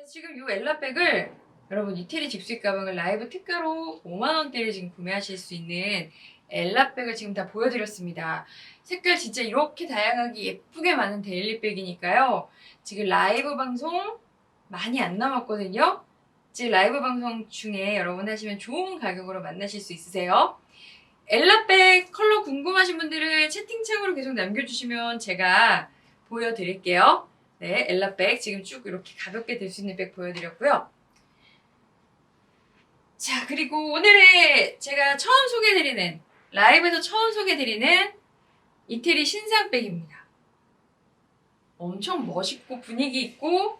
자, 지금 이 엘라백을 여러분 이태리 직수입 가방을 라이브 특가로 5만 원대를 지금 구매하실 수 있는 엘라백을 지금 다 보여드렸습니다. 색깔 진짜 이렇게 다양하게 예쁘게 많은 데일리백이니까요. 지금 라이브 방송 많이 안 남았거든요. 지금 라이브 방송 중에 여러분 하시면 좋은 가격으로 만나실 수 있으세요. 엘라백 컬러 궁금하신 분들은 채팅창으로 계속 남겨주시면 제가 보여드릴게요. 네, 엘라백 지금 쭉 이렇게 가볍게 들수 있는 백 보여드렸고요. 자, 그리고 오늘의 제가 처음 소개해드리는 라이브에서 처음 소개해드리는 이태리 신상백입니다. 엄청 멋있고 분위기 있고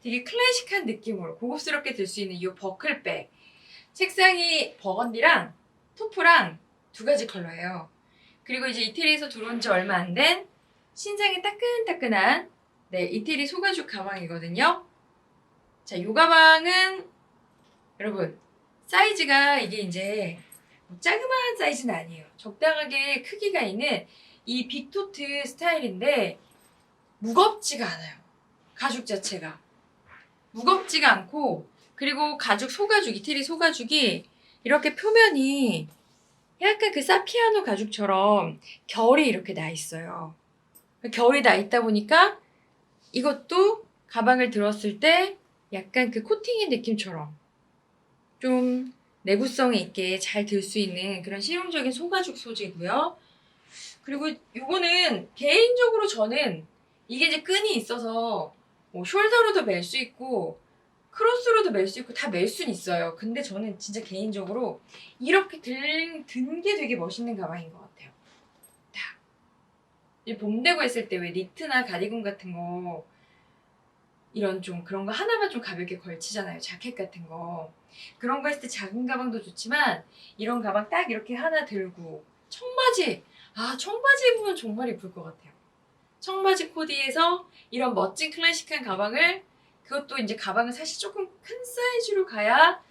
되게 클래식한 느낌으로 고급스럽게 들 수 있는 이 버클백. 색상이 버건디랑 토프랑 두 가지 컬러예요. 그리고 이제 이태리에서 들어온 지 얼마 안 된 신상이 따끈따끈한 네, 이태리 소가죽 가방이거든요. 자, 이 가방은 여러분 사이즈가 이게 이제 뭐 자그마한 사이즈는 아니에요. 적당하게 크기가 있는 이 빅토트 스타일인데 무겁지가 않아요. 가죽 자체가 무겁지가 않고 그리고 가죽 소가죽 이태리 소가죽이 이렇게 표면이 약간 그 사피아노 가죽처럼 결이 이렇게 나 있어요. 결이 나 있다 보니까 이것도 가방을 들었을 때 약간 그 코팅의 느낌처럼 좀 내구성 있게 잘 들 수 있는 그런 실용적인 소가죽 소재고요. 그리고 이거는 개인적으로 저는 이게 이제 끈이 있어서 뭐 숄더로도 멜 수 있고 크로스로도 멜 수 있고 다 멜 수는 있어요. 근데 저는 진짜 개인적으로 이렇게 든 게 되게 멋있는 가방인 것 같아요. 딱. 이 봄되고 했을 때 왜 니트나 가디건 같은 거 이런 좀 그런 거 하나만 좀 가볍게 걸치잖아요. 자켓 같은 거. 그런 거 했을 때 작은 가방도 좋지만 이런 가방 딱 이렇게 하나 들고 청바지. 아, 청바지 입으면 정말 예쁠 것 같아요. 청바지 코디에서 이런 멋진 클래식한 가방을 그것도 이제 가방을 사실 조금 큰 사이즈로 가야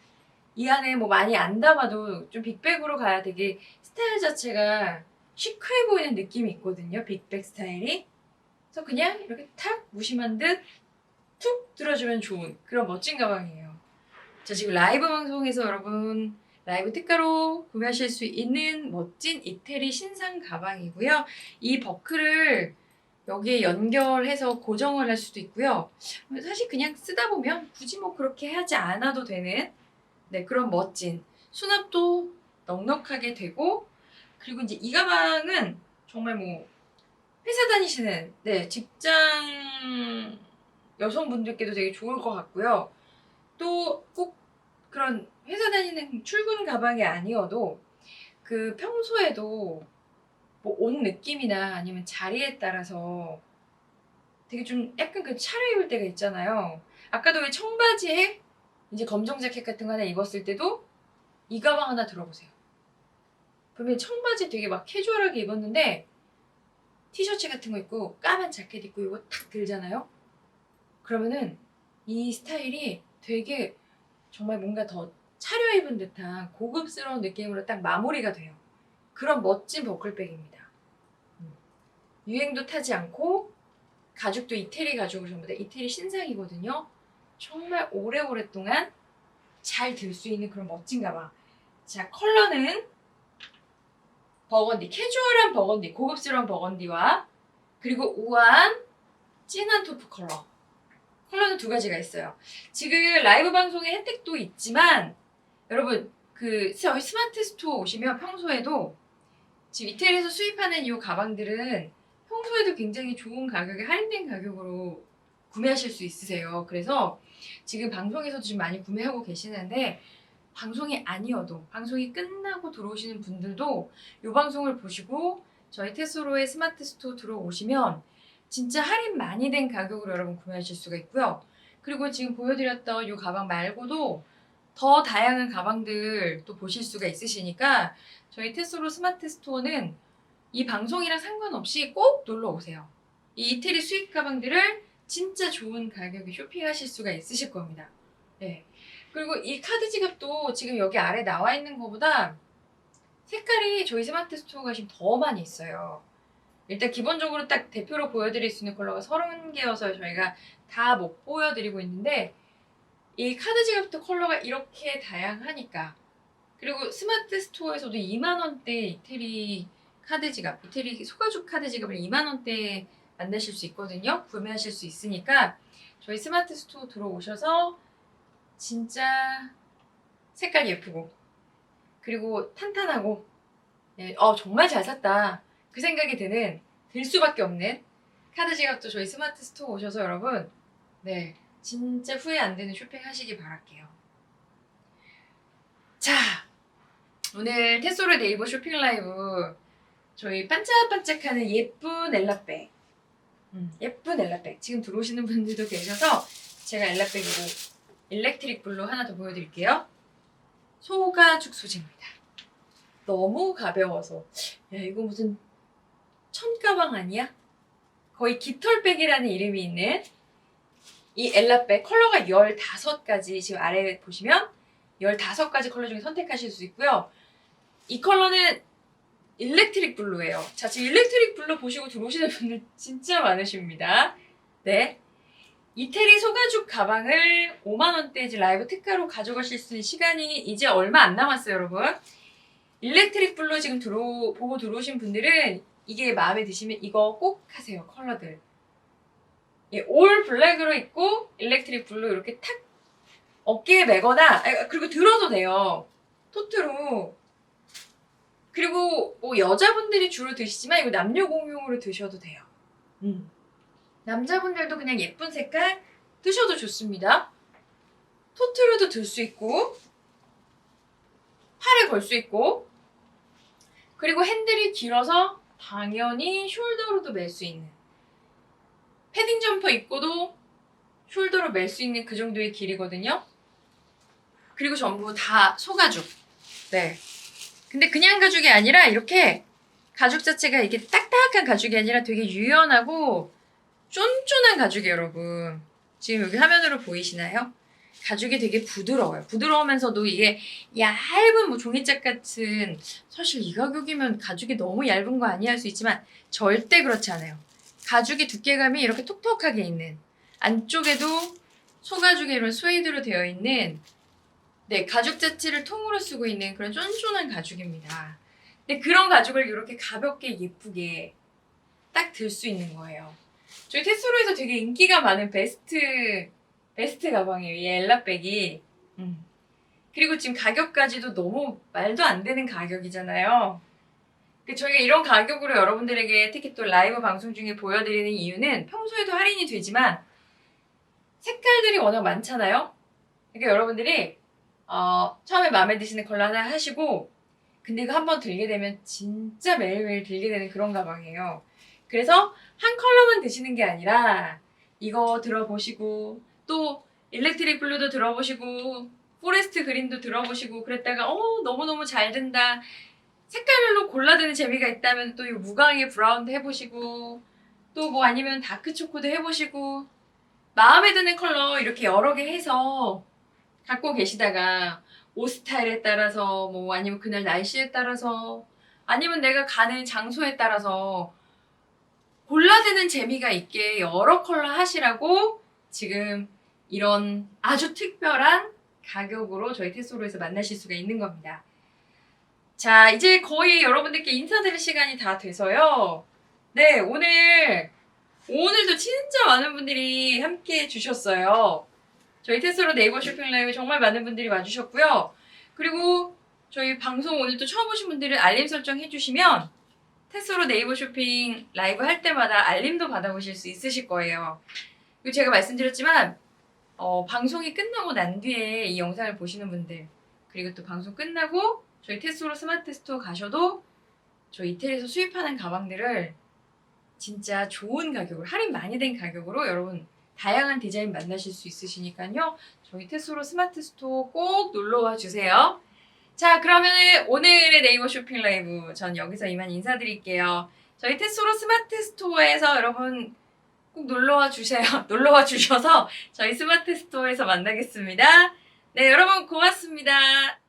이 안에 뭐 많이 안 담아도 좀 빅백으로 가야 되게 스타일 자체가 시크해 보이는 느낌이 있거든요. 빅백 스타일이. 그래서 그냥 이렇게 탁 무심한 듯 툭 들어주면 좋은 그런 멋진 가방이에요. 자, 지금 라이브 방송에서 여러분 라이브 특가로 구매하실 수 있는 멋진 이태리 신상 가방이고요. 이 버클을 여기에 연결해서 고정을 할 수도 있고요. 사실 그냥 쓰다 보면 굳이 뭐 그렇게 하지 않아도 되는 네, 그런 멋진 수납도 넉넉하게 되고 그리고 이제 이 가방은 정말 뭐 회사 다니시는 네, 직장 여성분들께도 되게 좋을 것 같고요. 또 꼭 그런 회사 다니는 출근 가방이 아니어도 그 평소에도 뭐 옷 느낌이나 아니면 자리에 따라서 되게 좀 약간 그 차려입을 때가 있잖아요. 아까도 왜 청바지에 이제 검정 자켓 같은 거 하나 입었을 때도 이 가방 하나 들어보세요. 그러면 청바지 되게 막 캐주얼하게 입었는데 티셔츠 같은 거 입고 까만 자켓 입고 이거 탁 들잖아요. 그러면은 이 스타일이 되게 정말 뭔가 더 차려입은 듯한 고급스러운 느낌으로 딱 마무리가 돼요. 그런 멋진 버클백입니다. 음. 유행도 타지 않고 가죽도 이태리 가죽으로 전부 다 이태리 신상이거든요. 정말 오래오랫동안 잘 들 수 있는 그런 멋진 가방. 자, 컬러는 버건디, 캐주얼한 버건디, 고급스러운 버건디와 그리고 우아한 진한 토프 컬러. 컬러는 두 가지가 있어요. 지금 라이브 방송의 혜택도 있지만 여러분 그 저희 스마트 스토어 오시면 평소에도 지금 이태리에서 수입하는 이 가방들은 평소에도 굉장히 좋은 가격에 할인된 가격으로 구매하실 수 있으세요. 그래서 지금 방송에서도 지금 많이 구매하고 계시는데 방송이 아니어도 방송이 끝나고 들어오시는 분들도 이 방송을 보시고 저희 테스로의 스마트 스토어 들어오시면 진짜 할인 많이 된 가격으로 여러분 구매하실 수가 있고요. 그리고 지금 보여드렸던 이 가방 말고도 더 다양한 가방들 또 보실 수가 있으시니까 저희 테스로 스마트 스토어는 이 방송이랑 상관없이 꼭 놀러 오세요. 이 이태리 수입 가방들을 진짜 좋은 가격에 쇼핑하실 수가 있으실 겁니다. 네. 그리고 이 카드 지갑도 지금 여기 아래 나와 있는 것보다 색깔이 저희 스마트 스토어 가시면 더 많이 있어요. 일단 기본적으로 딱 대표로 보여드릴 수 있는 컬러가 30개여서 저희가 다 못 보여드리고 있는데 이 카드 지갑도 컬러가 이렇게 다양하니까 그리고 스마트 스토어에서도 2만 원대 이태리 카드 지갑, 이태리 소가죽 카드 지갑을 2만 원대에 만나실 수 있거든요. 구매하실 수 있으니까 저희 스마트 스토어 들어오셔서 진짜 색깔 예쁘고 그리고 탄탄하고 네, 어 정말 잘 샀다 그 생각이 드는 들 수밖에 없는 카드 지갑도 저희 스마트 스토어 오셔서 여러분 네 진짜 후회 안 되는 쇼핑 하시기 바랄게요. 자 오늘 테소르 네이버 쇼핑 라이브 저희 반짝반짝하는 예쁜 엘라백 음, 예쁜 엘라백 지금 들어오시는 분들도 계셔서 제가 엘라백으로 일렉트릭 블루 하나 더 보여드릴게요. 소가죽 소재입니다. 너무 가벼워서 야 이거 무슨 천가방 아니야? 거의 깃털백이라는 이름이 있는 이 엘라백 컬러가 15가지 지금 아래 보시면 15가지 컬러 중에 선택하실 수 있고요. 이 컬러는 일렉트릭 블루예요. 자, 지금 일렉트릭 블루 보시고 들어오시는 분들 진짜 많으십니다. 네. 이태리 소가죽 가방을 5만원대 이제 라이브 특가로 가져가실 수 있는 시간이 이제 얼마 안 남았어요, 여러분. 일렉트릭 블루 지금 들어, 보고 들어오신 분들은 이게 마음에 드시면 이거 꼭 하세요, 컬러들. 예, 올 블랙으로 입고 일렉트릭 블루 이렇게 탁 어깨에 매거나, 아, 그리고 들어도 돼요. 토트로. 그리고 뭐 여자분들이 주로 드시지만 이거 남녀 공용으로 드셔도 돼요. 음. 남자분들도 그냥 예쁜 색깔 드셔도 좋습니다. 토트로도 들 수 있고 팔에 걸 수 있고 그리고 핸들이 길어서 당연히 숄더로도 멜 수 있는 패딩 점퍼 입고도 숄더로 멜 수 있는 그 정도의 길이거든요. 그리고 전부 다 소가죽. 네. 근데 그냥 가죽이 아니라 이렇게 가죽 자체가 이게 딱딱한 가죽이 아니라 되게 유연하고 쫀쫀한 가죽이에요, 여러분. 지금 여기 화면으로 보이시나요? 가죽이 되게 부드러워요. 부드러우면서도 이게 얇은 뭐 종이짝 같은 사실 이 가격이면 가죽이 너무 얇은 거 아니야 할 수 있지만 절대 그렇지 않아요. 가죽이 두께감이 이렇게 톡톡하게 있는 안쪽에도 소가죽의 이런 스웨이드로 되어 있는 네 가죽 자체를 통으로 쓰고 있는 그런 쫀쫀한 가죽입니다. 근데 그런 가죽을 이렇게 가볍게 예쁘게 딱 들 수 있는 거예요. 저희 테스로에서 되게 인기가 많은 베스트 베스트 가방이에요. 이 엘라백이. 음. 그리고 지금 가격까지도 너무 말도 안 되는 가격이잖아요. 그 저희가 이런 가격으로 여러분들에게 특히 또 라이브 방송 중에 보여드리는 이유는 평소에도 할인이 되지만 색깔들이 워낙 많잖아요. 그러니까 여러분들이 어, 처음에 마음에 드시는 컬러 하나 하시고 근데 이거 한번 들게 되면 진짜 매일매일 들게 되는 그런 가방이에요. 그래서 한 컬러만 드시는 게 아니라 이거 들어보시고 또 일렉트릭 블루도 들어보시고 포레스트 그린도 들어보시고 그랬다가 어 너무너무 잘 든다. 색깔별로 골라드는 재미가 있다면 또 이 무광의 브라운도 해보시고 또 뭐 아니면 다크 초코도 해보시고 마음에 드는 컬러 이렇게 여러 개 해서 갖고 계시다가 옷 스타일에 따라서 뭐 아니면 그날 날씨에 따라서 아니면 내가 가는 장소에 따라서 골라드는 재미가 있게 여러 컬러 하시라고 지금 이런 아주 특별한 가격으로 저희 테소로에서 만나실 수가 있는 겁니다. 자, 이제 거의 여러분들께 인사드릴 시간이 다 돼서요. 네, 오늘, 오늘도 진짜 많은 분들이 함께 해주셨어요. 저희 테스로 네이버 쇼핑 라이브 정말 많은 분들이 와주셨고요. 그리고 저희 방송 오늘 또 처음 오신 분들은 알림 설정 해주시면 테스로 네이버 쇼핑 라이브 할 때마다 알림도 받아보실 수 있으실 거예요. 그리고 제가 말씀드렸지만 어, 방송이 끝나고 난 뒤에 이 영상을 보시는 분들 그리고 또 방송 끝나고 저희 테스로 스마트 스토어 가셔도 저희 이태리에서 수입하는 가방들을 진짜 좋은 가격으로 할인 많이 된 가격으로 여러분 다양한 디자인 만나실 수 있으시니까요. 저희 테스로 스마트 스토어 꼭 놀러와 주세요. 자, 그러면 오늘의 네이버 쇼핑 라이브 전 여기서 이만 인사드릴게요. 저희 테스로 스마트 스토어에서 여러분 꼭 놀러와 주세요. 놀러와 주셔서 저희 스마트 스토어에서 만나겠습니다. 네, 여러분 고맙습니다.